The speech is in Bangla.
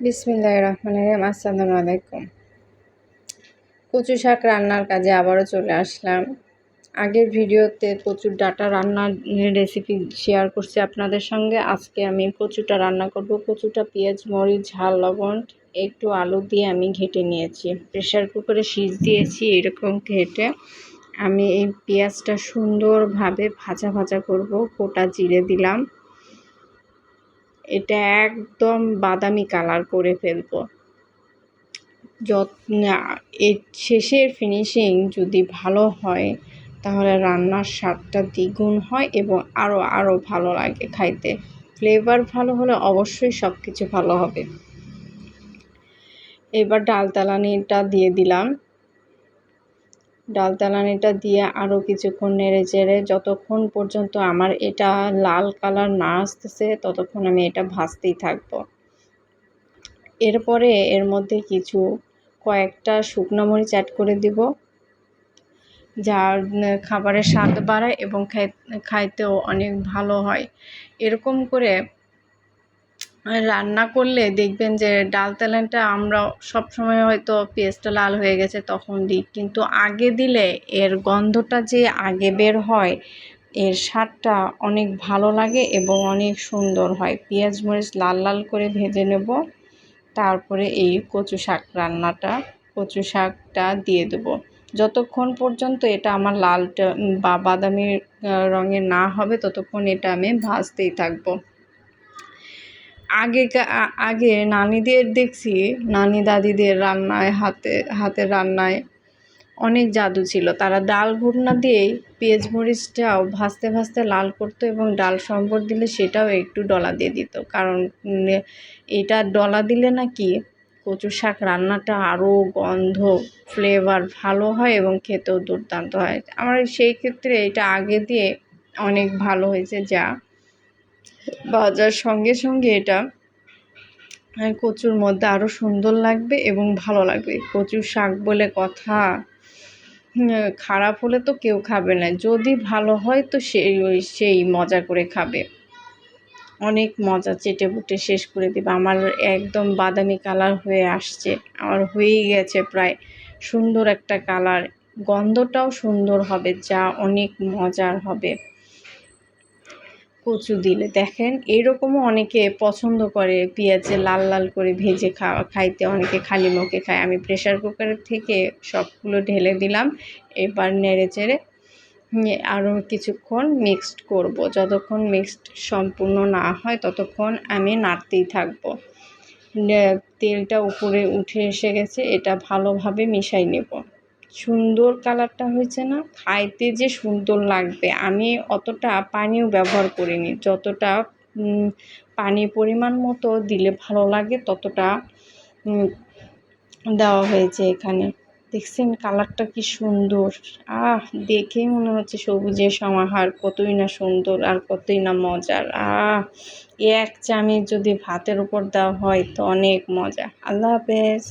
বিসমিল্লাহ রহমান রহিম, আসসালামু আলাইকুম। কচু শাক রান্নার কাজে আবারও চলে আসলাম। আগের ভিডিওতে প্রচুর ডাটা রান্নার রেসিপি শেয়ার করছি আপনাদের সঙ্গে। আজকে আমি কচুটা রান্না করব। কচুটা পেঁয়াজ, মরিচ, ঝাল, লবণ, একটু আলু দিয়ে আমি ঘেটে নিয়েছি। প্রেশার কুকারে সিজ দিয়েছি এরকম ঘেটে। আমি এই পেঁয়াজটা সুন্দরভাবে ভাজা ভাজা করব। কোটা জিরে দিলাম। এটা একদম বাদামি কালার করে ফেলব। যত এর শেষের ফিনিশিং যদি ভালো হয়, তাহলে রান্নার স্বাদটা দ্বিগুণ হয় এবং আরও আরও ভালো লাগে খাইতে। ফ্লেভার ভালো হলে অবশ্যই সব কিছু ভালো হবে। এবার ডাল তালানিটা দিয়ে দিলাম। ডাল তালানিটা দিয়ে আরও কিছুক্ষণ নেড়ে চেড়ে যতক্ষণ পর্যন্ত আমার এটা লাল কালার না আসতেছে, ততক্ষণ আমি এটা ভাজতেই থাকব। এরপরে এর মধ্যে কিছু কয়েকটা শুকনো মরিচ অ্যাড করে দিব যা খাবারের স্বাদ বাড়ায় এবং খাইতেও অনেক ভালো হয়। এরকম করে রান্না করলে দেখবেন যে ডাল তেলেনটা আমরা সব সময় হয়তো পেঁয়াজটা লাল হয়ে গেছে তখন দিই। কিন্তু আগে দিলে এর গন্ধটা যে আগে বের হয়, এর স্বাদটা অনেক ভালো লাগে এবং অনেক সুন্দর হয়। পেঁয়াজ মরিচ লাল লাল করে ভেজে নেব, তারপরে এই কচু শাক রান্নাটা, কচু শাকটা দিয়ে দেবো। যতক্ষণ পর্যন্ত এটা আমার লালটা বা বাদামি রঙের না হবে, ততক্ষণ এটা আমি ভাজতেই থাকব। আগে আগে নানিদের দেখছি, নানি দাদিদের রান্নায়, হাতে, হাতের রান্নায় অনেক জাদু ছিল। তারা ডাল ঘুটনা দিয়েই পেঁয়াজ মরিচটাও ভাজতে ভাজতে লাল করতো এবং ডাল সম্বর দিলে সেটাও একটু ডলা দিয়ে দিত। কারণ এটা ডলা দিলে নাকি কচু শাক রান্নাটা আরও গন্ধ ফ্লেভার ভালো হয় এবং খেতেও দুর্দান্ত হয়। আমার সেই ক্ষেত্রে এটা আগে দিয়ে অনেক ভালো হয়েছে, যা বাজার সঙ্গে সঙ্গে এটা কচুর মধ্যে আরও সুন্দর লাগবে এবং ভালো লাগবে। কচুর শাক বলে কথা খারাপ হলে তো কেউ খাবে না। যদি ভালো হয় তো সেই সেই মজা করে খাবে। অনেক মজা চেটে বুটে শেষ করে দেবে। আমার একদম বাদামি কালার হয়ে আসছে। আমার হয়েই গেছে প্রায় সুন্দর একটা কালার। গন্ধটাও সুন্দর হবে, যা অনেক মজার হবে। কচু দিলে। দেখেন, এরকমও অনেকে পছন্দ করে পেঁয়াজে লাল লাল করে ভেজে খাওয়া, খাইতে। অনেকে খালি মুখে খায়। আমি প্রেশার কুকারের থেকে সবগুলো ঢেলে দিলাম। এবার নেড়ে চেড়ে আরও কিছুক্ষণ মিক্সড করব। যতক্ষণ মিক্সড সম্পূর্ণ না হয়, ততক্ষণ আমি নাড়তেই থাকব। তেলটা উপরে উঠে এসে গেছে। এটা ভালোভাবে মিশাই নেব। সুন্দর কালারটা হয়েছে না, খাইতে যে সুন্দর লাগবে। আমি অতটা পানিও ব্যবহার করিনি। যতটা পানি পরিমাণ মতো দিলে ভালো লাগে, ততটা দেওয়া হয়েছে এখানে। দেখছেন কালারটা কি সুন্দর। আহ, দেখেই মনে হচ্ছে সবুজের সমাহার, কতই না সুন্দর আর কতই না মজার। আহ, এক চামচ যদি ভাতের উপর দেওয়া হয় তো অনেক মজা। আল্লাহ হাফেজ।